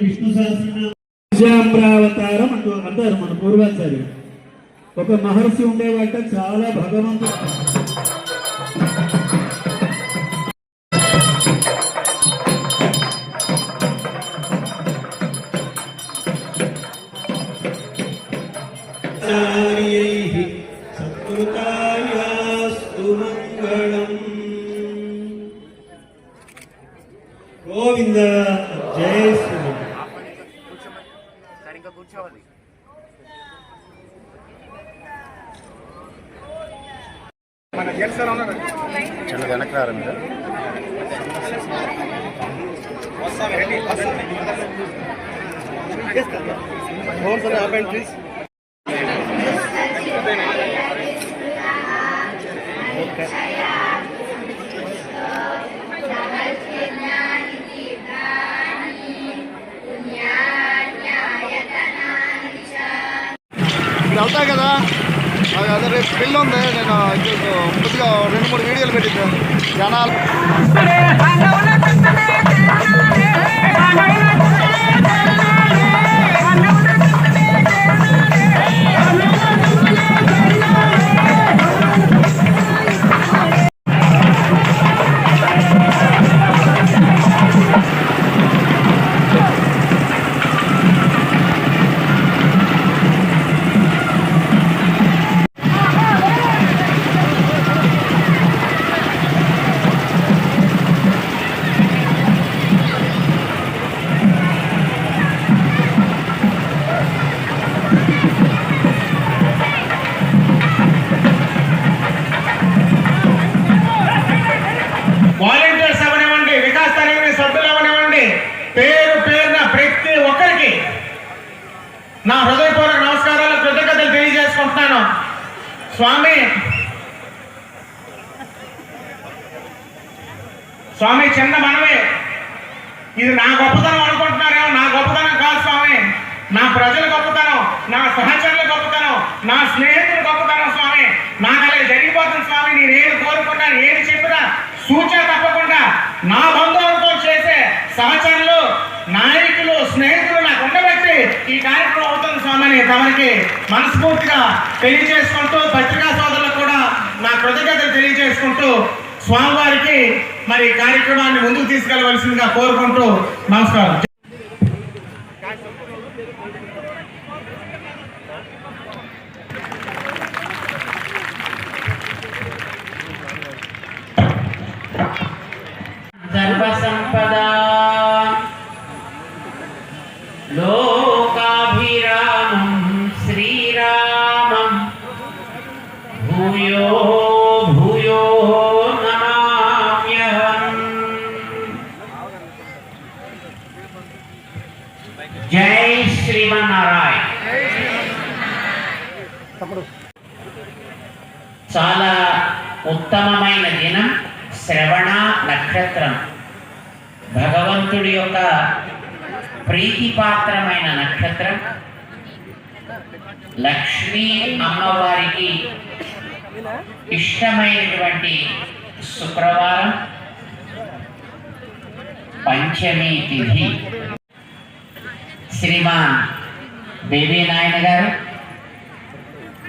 విష్ణు సహస్రనామం విజయాంబ్రావతారం అంటూ అంటారు మన పూర్వాచార్యులు. ఒక మహర్షి ఉండేవాట చాలా భగవంతుడు. సరిగ్గా కూర్చోవాలి చిన్న వెనక్కి రారా మీరు ఫోన్ సార్ ఆపండి ప్లీజ్ జనాలు స్వామి. స్వామి చిన్న మనమే ఇది నా గొప్పతనం అనుకుంటున్నారేమో? నా గొప్పతనం కాదు స్వామి. నా ప్రజల గొప్పతనం నా సహచరుల గొప్పతనం నా స్నేహితుల గొప్పతనం స్వామి. నాకు అలా జరిగిపోతుంది స్వామి. నేను ఏది కోరుకున్నాను ఏది చెప్పినా సూచన తప్పకుండా నా బంధువులతో చేసే సహచరులు నాయకులు స్నేహితులు నాకు ఉండబట్టి ఈ కార్యక్రమం అవుతుంది స్వామి అని తమరికి మనస్ఫూర్తిగా తెలియజేసుకుంటూ పత్రికా సోదరులకు కూడా నా కృతజ్ఞతలు తెలియజేసుకుంటూ స్వామివారికి మరి కార్యక్రమాన్ని ముందుకు తీసుకెళ్ళవలసిందిగా కోరుకుంటూ నమస్కారం. చాలా ఉత్తమమైన దినం శ్రవణ నక్షత్రం. భగవంతుడి యొక్క ప్రీతిపాత్రమైన నక్షత్రం. లక్ష్మీ అమ్మవారికి ఇష్టమైనటువంటి శుక్రవారం. పంచమి తిథి. శ్రీమాన్ బేబీ నాయన గారు.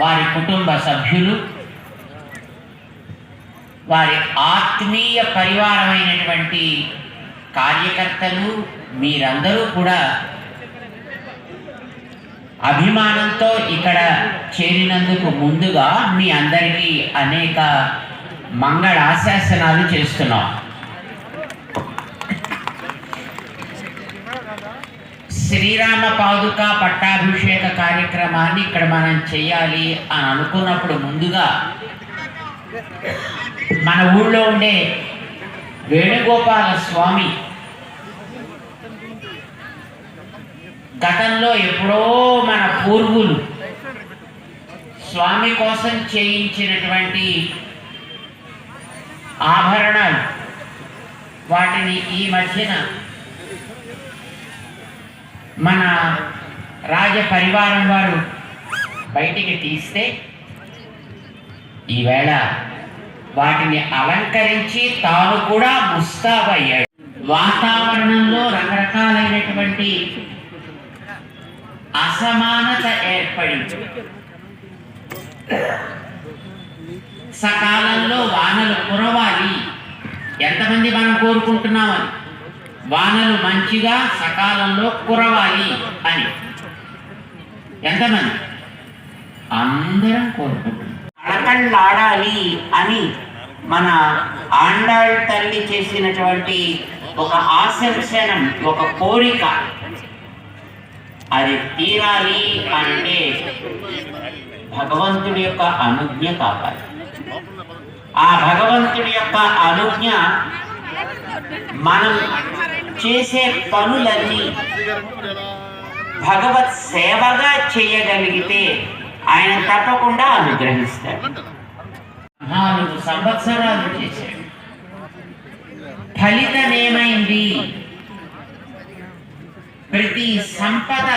వారి కుటుంబ సభ్యులు వారి ఆత్మీయ పరివారమైనటువంటి కార్యకర్తలు మీరందరూ కూడా అభిమానంతో ఇక్కడ చేరినందుకు ముందుగా మీ అందరికీ అనేక మంగళ ఆశాసనాలు చేస్తున్నాం. శ్రీరామ పాదుక పట్టాభిషేక కార్యక్రమాన్ని ఇక్కడ మనం చేయాలి అని అనుకున్నప్పుడు ముందుగా మన ఊళ్ళో ఉండే వేణుగోపాల స్వామి గతంలో ఎప్పుడో మన పూర్వులు స్వామి కోసం చేయించినటువంటి ఆభరణాలు వాటిని ఈ మధ్యన మన రాజ పరివారం వారు బయటికి తీస్తే ఈవేళ వాటిని అలంకరించి తాను కూడా ముస్తాబయ్యాడు వాతావరణంలో రకరకాలైనటువంటి అసమానత ఏర్పడింది. సకాలంలో వానలు కురవాలి. ఎంతమంది మనం కోరుకుంటున్నామని? వానలు మంచిగా సకాలంలో కురవాలి అని. ఎంతమంది? అందరం కోరుకుంటున్నాం. అడకళ్ళాడాలి అని మన ఆండాళ్ తల్లి చేసినటువంటి ఒక ఆశంసనం ఒక కోరిక. అది తీరాలి అంటే భగవంతుడి యొక్క అనుజ్ఞ కావాలి. ఆ భగవంతుడి యొక్క అనుజ్ఞ మనం చేసే పనులన్నీ భగవత్ సేవగా చేయగలిగితే ఆయన తప్పకుండా అనుగ్రహిస్తాడు. నాలుగు సంవత్సరాలు చేశాడు. ఫలితం ఏమైంది? ప్రతి సంపద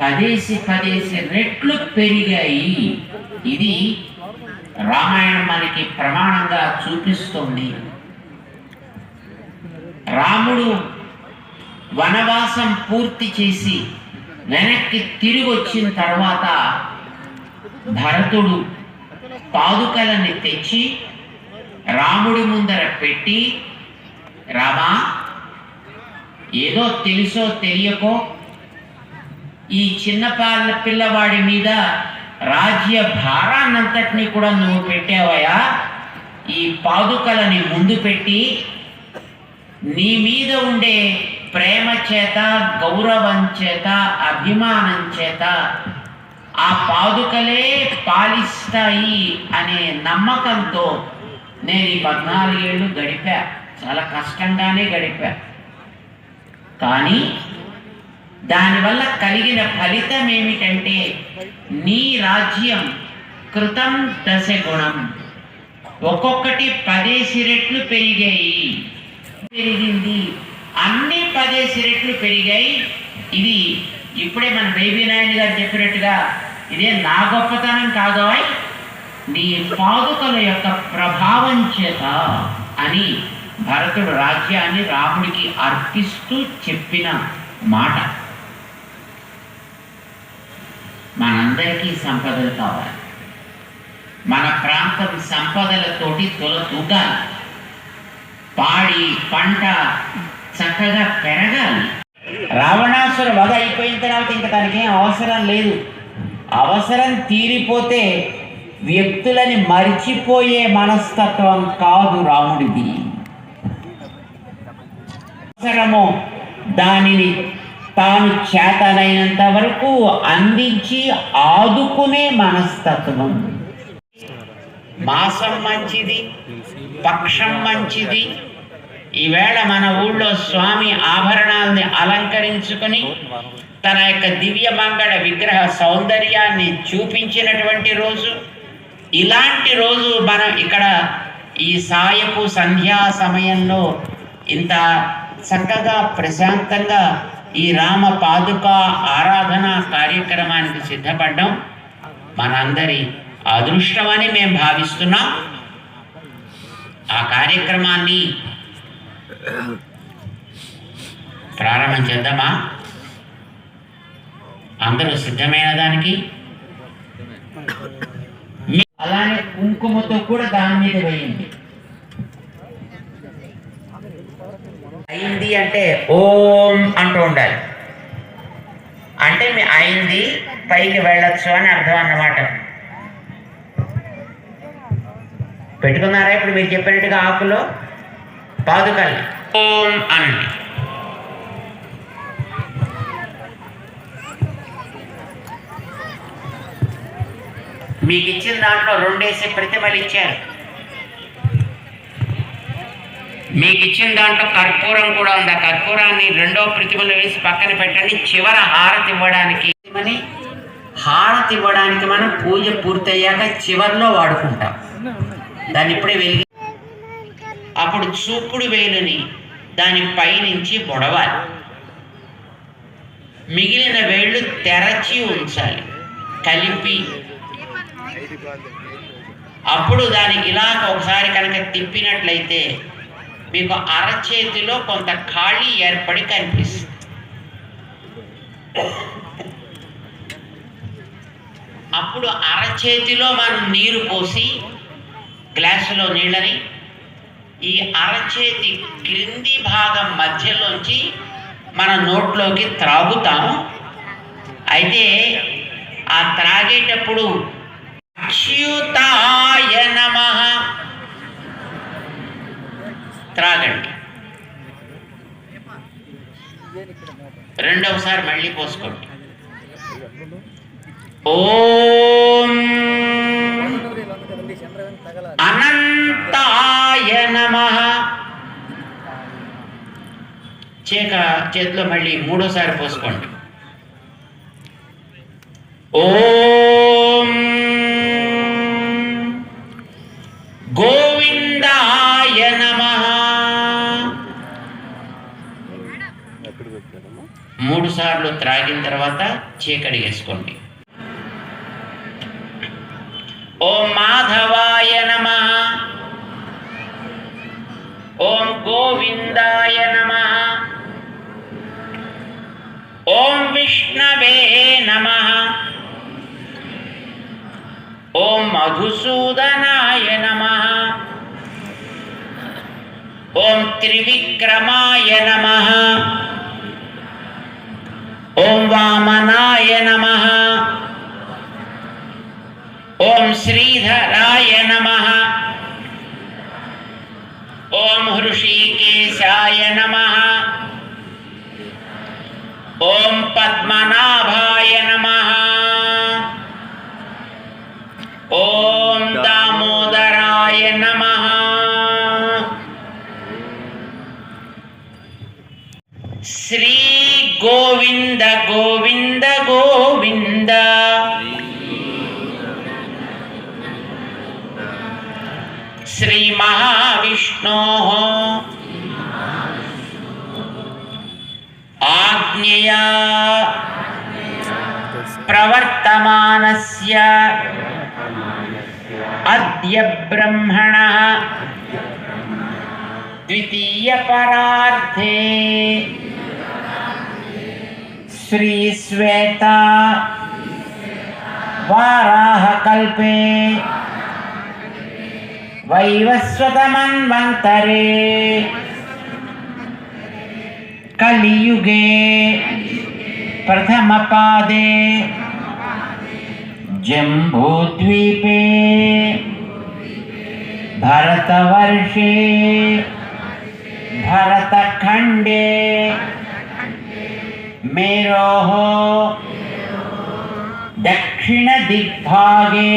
పదేసి పదేసి రెట్లు పెరిగాయి. ఇది రామాయణం మనకి ప్రమాణంగా చూపిస్తుంది. రాముడు వనవాసం పూర్తి చేసి వెనక్కి తిరిగి వచ్చిన తర్వాత భరతుడు పాదుకలని తెచ్చి రాముడి ముందర పెట్టి రామా ఏదో తెలుసో తెలియకో ఈ చిన్న పాల పిల్లవాడి మీద రాజ్య భారాన్నంతటినీ కూడా నువ్వు పెట్టావయా ఈ పాదుకలని ముందు పెట్టి నీ మీద ఉండే ప్రేమ చేత గౌరవం చేత అభిమానం చేత ఆ పాదుకలే పాలిస్తాయి అనే నమ్మకంతో నేను ఈ పద్నాలుగేళ్ళు గడిపా. చాలా కష్టంగానే గడిపా. కానీ దానివల్ల కలిగిన ఫలితం ఏమిటంటే నీ రాజ్యం కృతం దశగుణం ఒక్కొక్కటి పదేసి రెట్లు పెరిగాయి. పెరిగింది. అన్ని పదేసి రెట్లు పెరిగాయి. ఇది ఇప్పుడే మన బేబీ నాయుడు గారు చెప్పినట్టుగా ఇదే నా గొప్పతనం కాదు నీ పాదుకల యొక్క ప్రభావం చేత అని భరతుడు రాజ్యాన్ని రాముడికి అర్పిస్తూ చెప్పిన మాట. మనందరికీ సంపదలు కావాలి. మన ప్రాంతం సంపదలతోటి తొల తూగాలి పాడి పంట చక్కగా పెరగాలి. రావణాసుర వధ అయిపోయిన తర్వాత ఇంకా తనకేం అవసరం లేదు. అవసరం తీరిపోతే వ్యక్తులని మరిచిపోయే మనస్తత్వం కాదు రాముడిది. అవసరమో దానిని తాను చేతనైనంత వరకు అందించి ఆదుకునే మనస్తత్వం. మాసం మంచిది పక్షం మంచిది. ఈవేళ మన ఊళ్ళో స్వామి ఆభరణాల్ని అలంకరించుకొని తన యొక్క దివ్య మంగళ విగ్రహ సౌందర్యాన్ని చూపించినటువంటి రోజు. ఇలాంటి రోజు మనం ఇక్కడ ఈ సాయపు సంధ్యా సమయంలో ఇంత చక్కగా ప్రశాంతంగా ఈ రామ పాదుక ఆరాధన కార్యక్రమానికి సిద్ధపడ్డాం. మనందరి అదృష్టం అని మేము భావిస్తున్నాం. ఆ కార్యక్రమాన్ని ప్రారంభం చేద్దామా? అందరూ సిద్ధమైన దానికి? అలానే కుంకుమతో కూడా దాని మీద వేయండి. అయింది అంటే ఓం అంటూ ఉండాలి. అంటే మీ అయింది పైకి వెళ్ళొచ్చు అని అర్థం అన్నమాట. పెట్టుకున్నారా? ఇప్పుడు మీరు చెప్పినట్టుగా ఆకులో పాదుకల్ని ఓం అనండి మీకు ఇచ్చిన దాంట్లో రెండేసి ప్రతిమలు ఇచ్చారు. మీకు ఇచ్చిన దాంట్లో కర్పూరం కూడా ఉంది. ఆ కర్పూరాన్ని రెండో ప్రతిమలు వేసి పక్కన పెట్టండి. చివర హారతి ఇవ్వడానికి ప్రతిమని హారతి ఇవ్వడానికి మనం పూజ పూర్తయ్యాక చివర్లో వాడుకుంటాం. దాన్ని ఇప్పుడే వెలిగి అప్పుడు చూపుడు వేలుని దాని పైనుంచి బొడవాలి. మిగిలిన వేళ్ళు తెరచి ఉంచాలి. కలిపి అప్పుడు దానికి ఇలా ఒకసారి కనుక తిప్పినట్లయితే మీకు అరచేతిలో కొంత ఖాళీ ఏర్పడి కనిపిస్తుంది. అప్పుడు అరచేతిలో మనం నీరు పోసి గ్లాసులో నీళ్ళని ఈ అరచేతి క్రింది భాగం మధ్యలోంచి మన నోట్లోకి త్రాగుతాము. అయితే ఆ త్రాగేటప్పుడు అచ్యుతాయ నమ. త్రాగండి. రెండవసారి మళ్ళీ పోసుకోండి. ఓం అనంతాయ నమ. చేక చేతిలో మళ్ళీ మూడోసారి పోసుకోండి. ఓం గోవిందాయ నమ. మూడు సార్లు త్రాగిన తర్వాత చీకటి వేసుకోండి. మాధవాయ నమ ఓం గోవిందాయ నమ ఓం విష్ణవే నమ ఓం మధుసూదనాయ నమ ఓం త్రివిక్రమాయ నమ ఓం వామనాయ నమ ఓం శ్రీధరాయ నమ ఓం హృషికేశాయ నమ ఓం పద్మనాభాయ నమ ఓం దామోదరాయ నమ శ్రీ గోవింద గోవింద గోవింద महाविष्णो। आज्ञया प्रवर्तमानस्य अद्य ब्रह्मण द्वितीय परार्थे ब्रह्मणः द्वितीयपरार्थे श्रीश्वेता वाराहकल्पे वैवस्वतमन्वन्तरे कलियुगे प्रथमपादे जम्बूद्वीपे भरतवर्षे भरतखण्डे मेरोः दक्षिणदिग्भागे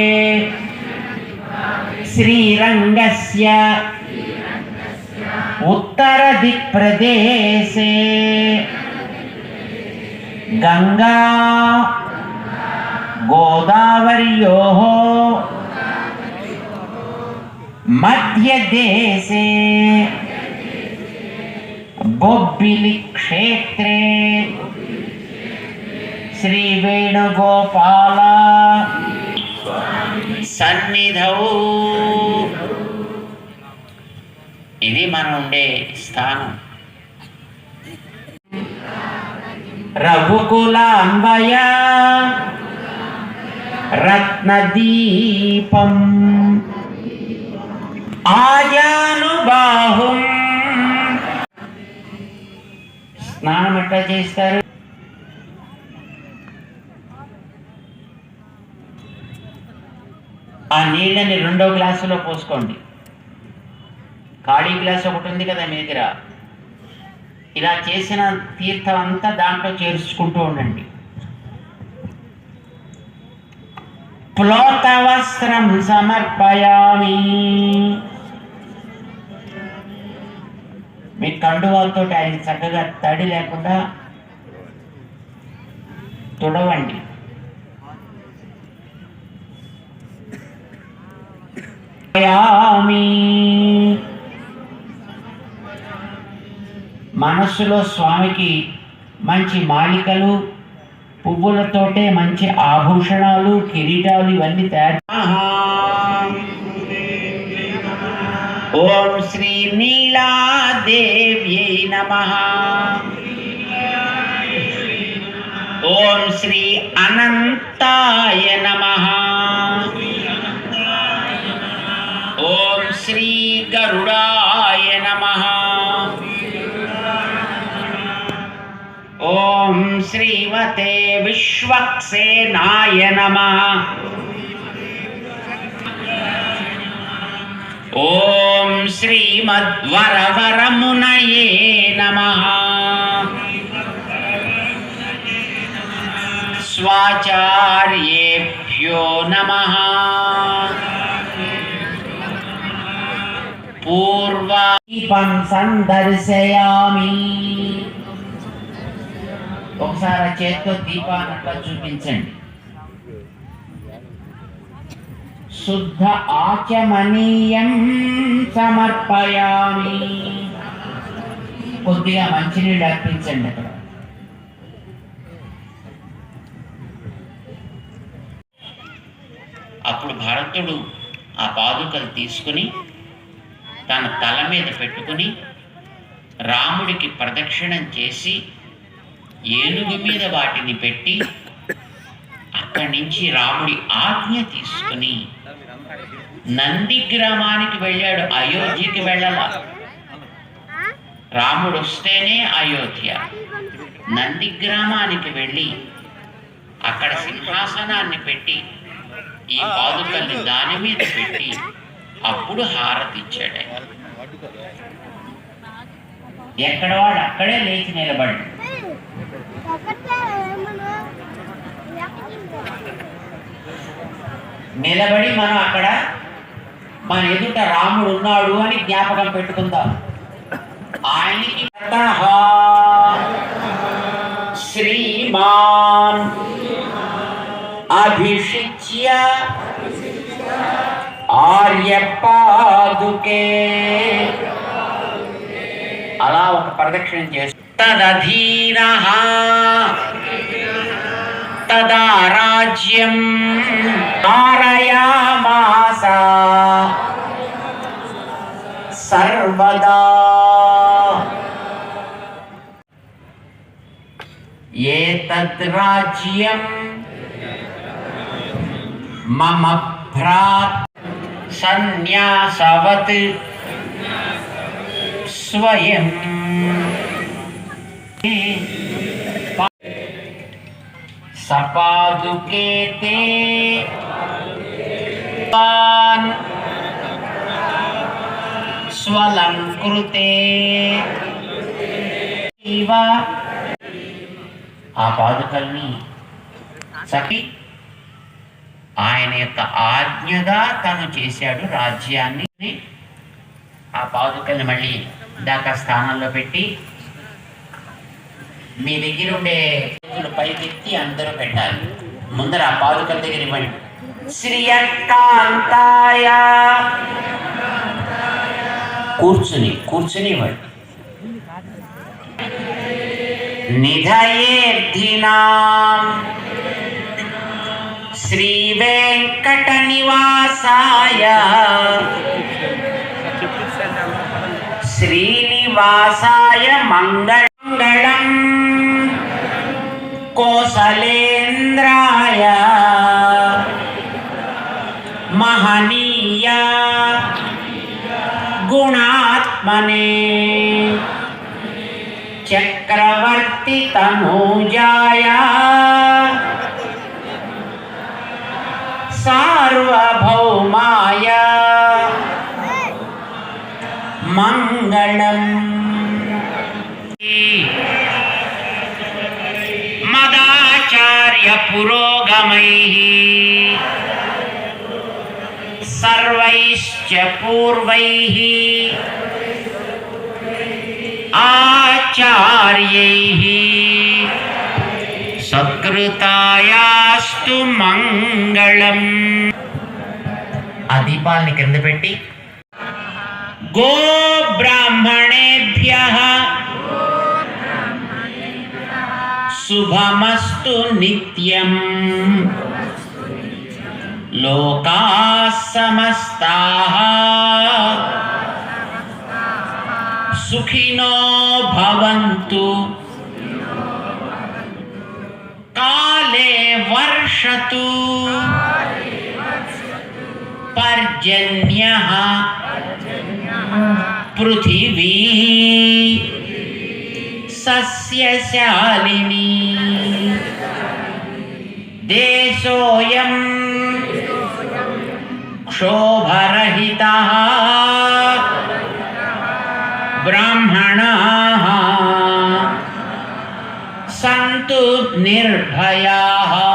श्रीरङ्गस्य उत्तरदिक्प्रदेशे गङ्गा गोदावर्योः मध्यदेशे बोब्बिलिक्षेत्रे श्रीवेणुगोपाला సన్నిధౌ. ఇది మనం ఉండే స్థానం. రఘుకుల అన్వయ రత్నదీపం. ఆజానుబాహుం స్నానం ఎట్లా చేస్తారు? ఆ నీళ్ళని రెండో గ్లాసులో పోసుకోండి. ఖాళీ గ్లాస్ ఒకటి ఉంది కదా మీ దగ్గర? ఇలా చేసిన తీర్థం అంతా దాంట్లో చేర్చుకుంటూ ఉండండి. ప్లోతవస్త్రం సమర్పయామి. మీ కండువాలతో ఆయన చక్కగా తడి లేకుండా తుడవండి. మనస్సులో స్వామికి మంచి మాలికలు పువ్వులతోటే మంచి ఆభూషణాలు కిరీటాలు ఇవన్నీ తయారు ఓం శ్రీ నీలాదేవ్యై నమ. ఓం శ్రీ అనంతాయ నమహా ఓం శ్రీమతే విశ్వక్సేనాయ నమ. ఓం శ్రీమద్వరవరమునయే నమ. స్వాచార్యేభ్యో నమ. పూర్వీపం సందర్శయామి. ఒకసారి ఆ చేత్తో దీపాన్ని అట్లా చూపించండి. శుద్ధ ఆచమనీయం సమర్పయామి. కొద్దిగా మంచినీళ్ళు అర్పించండి అక్కడ. అప్పుడు భరతుడు ఆ పాదుకలు తీసుకుని తన తల మీద పెట్టుకుని రాముడికి ప్రదక్షిణం చేసి ఏనుగు మీద వాటిని పెట్టి అక్కడి నుంచి రాముడి ఆజ్ఞ తీసుకుని నంది గ్రామానికి వెళ్ళాడు అయోధ్యకి వెళ్ళాల. రాముడు వస్తేనే అయోధ్య. నంది గ్రామానికి వెళ్ళి అక్కడ సింహాసనాన్ని పెట్టి ఈ పాదుకల్ని దాని మీద పెట్టి అప్పుడు హారతిచ్చాడు ఎక్కడ వాడు అక్కడే లేచి నిలబడి నిలబడి మనం అక్కడ మన ఎదుట రాముడు ఉన్నాడు అని జ్ఞాపకం పెట్టుకుందాం. ఆయనకి శ్రీమాన్. అభిషిచ్య ఆర్యపాదుకే. అలా ఒక ప్రదక్షిణం చేసి तदधीरः तदा राज्यं कारयामास सर्वदा एतद्राज्यं मम भ्रात् सन्न्यासवत् स्वयम् స్వయం సపాదుకే స్వలంకృతే. ఆ పాదుకల్ని సఖి ఆయన యొక్క ఆజ్ఞగా తను చేశాడు రాజ్యాన్ని. ఆ పాదుకల్ని మళ్ళీ దాకా స్థానంలో పెట్టి మీ దగ్గర ఉండే చేతులు పైకెత్తి అందరూ పెట్టాలి. ముందర ఆ పాదుకల దగ్గర ఇవ్వండి. శ్రీయకాంతాయ. కూర్చుని కూర్చుని ఇవ్వండి. నిధయేర్ధినాం శ్రీ వెంకట నివాసాయ శ్రీనివాసాయ మంగళ मंगलम कोसलेन्द्राय महनीय गुणात्मने चक्रवर्तितनूजाय सार्वभौमाय मङ्गलम् మదాచార్య పురోగమై సర్వైశ్చ పూర్వై ఆచార్యైః సత్కృతాయాస్తు మంగళం. ఆ దీపాలని కింద పెట్టి. గో బ్రాహ్మణేభ్య शुभमस्तु नित्यम्। लोकाः समस्ताः। सुखिनो भवन्तु। काले वर्षतु। पर्जन्यः। पृथिवी। सस्यशालिनी देशोऽयं क्षोभरहितः। ब्राह्मणाः सन्तु निर्भयाः।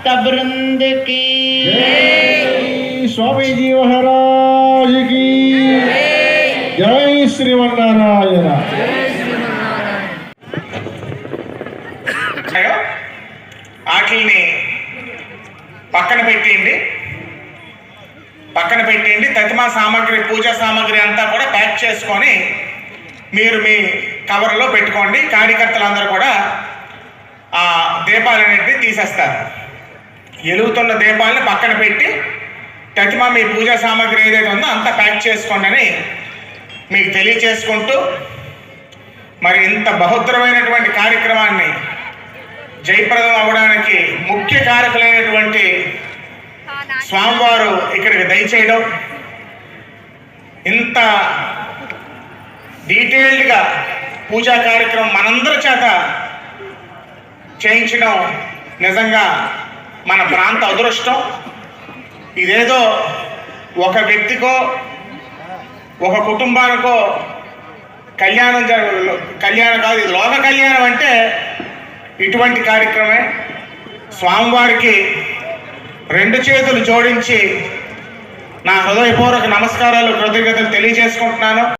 भक्त वृंद की స్వామీజీ మహారాజుకి జై శ్రీమన్నారాయణ ఉన్నాయో వాటిని పక్కన పెట్టేయండి పక్కన పెట్టేయండి తతిమా సామాగ్రి పూజా సామాగ్రి అంతా కూడా ప్యాక్ చేసుకొని మీరు మీ కవర్లో పెట్టుకోండి కార్యకర్తలందరూ కూడా ఆ దీపాలన్నింటినీ తీసేస్తారు ఎలుగుతున్న దీపాలని పక్కన పెట్టి ప్రతిమ మీ పూజా సామాగ్రి ఏదైతే ఉందో అంతా ప్యాక్ చేసుకోండి అని మీకు తెలియచేసుకుంటూ మరి ఇంత బహుద్రమైనటువంటి కార్యక్రమాన్ని జయప్రదం అవ్వడానికి ముఖ్య కారకులైనటువంటి స్వామివారు ఇక్కడికి దయచేయడం ఇంత డీటెయిల్డ్గా పూజా కార్యక్రమం మనందరి చేత చేయించడం నిజంగా మన ప్రాంత అదృష్టం. ఇదేదో ఒక వ్యక్తికో ఒక కుటుంబానికో కళ్యాణం కళ్యాణం కాదు ఇది లోక కళ్యాణం అంటే ఇటువంటి కార్యక్రమే. స్వామివారికి రెండు చేతులు జోడించి నా హృదయపూర్వక నమస్కారాలు కృతజ్ఞతలు తెలియజేసుకుంటున్నాను.